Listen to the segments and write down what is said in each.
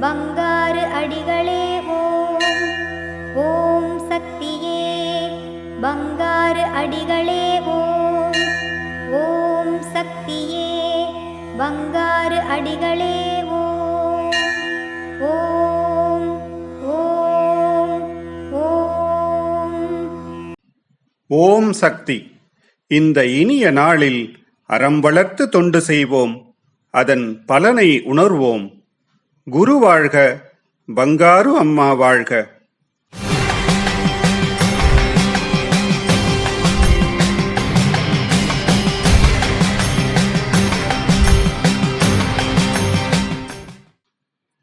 பங்காரு அடிகளே ஓம். ஓம் சக்தியே பங்காறு அடிகளே ஓம். ஓம் சக்தியே பங்காறு அடிகளே ஓம். ஓம் ஓம் ஓம். ஓம் சக்தி. இந்த இனிய நாளில் அறம் வளர்த்து தொண்டு செய்வோம். அதன் பலனை உணர்வோம். குரு வாழ்க பங்காரு அம்மா வாழ்க.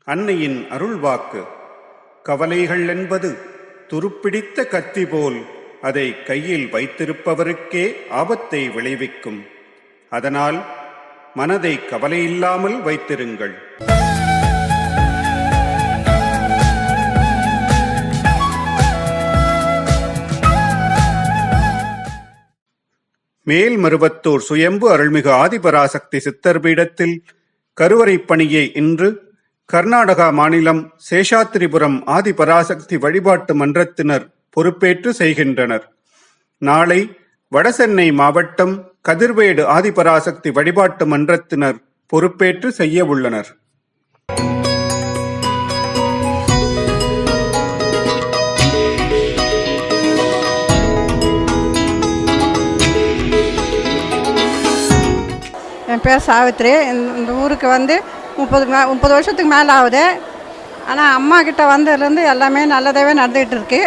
அன்னையின் அருள்வாக்கு கவலைகள் என்பது துருப்பிடித்த கத்தி போல் அதை கையில் வைத்திருப்பவருக்கே ஆபத்தை விளைவிக்கும். அதனால் மனதை கவலையில்லாமல் வைத்திருங்கள். மேல்மருவத்தூர் சுயம்பு அருள்மிகு ஆதிபராசக்தி சித்தர் பீடத்தில் கருவறைப் பணியை இன்று கர்நாடகா மாநிலம் சேஷாத்திரிபுரம் ஆதிபராசக்தி வழிபாட்டு மன்றத்தினர் பொறுப்பேற்று செய்கின்றனர். நாளை வடசென்னை மாவட்டம் கதிர்வேடு ஆதிபராசக்தி வழிபாட்டு மன்றத்தினர் பொறுப்பேற்று செய்ய உள்ளனர். என் பேர் சாவித்ரி. இந்த இந்த ஊருக்கு வந்து முப்பது மே முப்பது வருஷத்துக்கு மேலே ஆகுது. ஆனால் அம்மா கிட்ட வந்ததுலேருந்து எல்லாமே நல்லதாகவே நடந்துக்கிட்டு இருக்கு.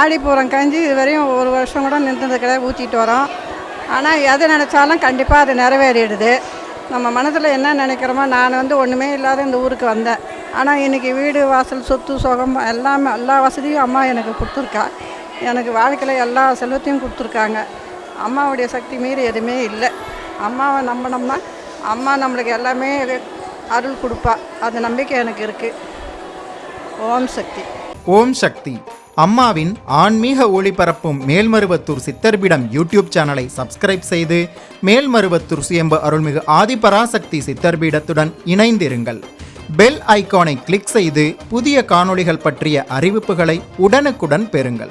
ஆடிப்பூரம் கஞ்சி இது வரையும் ஒரு வருஷம் கூட நின்றுது கிடையாது ஊற்றிட்டு வரோம். ஆனால் எது நினச்சாலும் கண்டிப்பாக அது நிறைவேறிடுது. நம்ம மனதில் என்ன நினைக்கிறோமோ நான் வந்து ஒன்றுமே இல்லாத இந்த ஊருக்கு வந்தேன். ஆனால் இன்றைக்கி வீடு வாசல் சொத்து சுகம் எல்லாமே எல்லா வசதியும் அம்மா எனக்கு கொடுத்துருக்கா. எனக்கு வாழ்க்கையில் எல்லா செல்வத்தையும் கொடுத்துருக்காங்க. அம்மாவுடைய சக்தி மீறி எதுவுமே இல்லை. அம்மாவை நம்பினோம்னா அம்மா நம்மளுக்கு எல்லாமே அருள் கொடுப்பா. அந்த நம்பிக்கை எனக்கு இருக்குது ஓம் சக்தி. ஓம் சக்தி. அம்மாவின் ஆன்மீக ஒளிபரப்பும் மேல்மருவத்தூர் சித்தர்பிடம் யூடியூப் சேனலை சப்ஸ்கிரைப் செய்து மேல்மருவத்தூர் சுயம்பு அருள்மிகு ஆதிபராசக்தி சித்தர்பீடத்துடன் இணைந்திருங்கள். பெல் ஐகானை கிளிக் செய்து புதிய காணொளிகள் பற்றிய அறிவிப்புகளை உடனுக்குடன் பெறுங்கள்.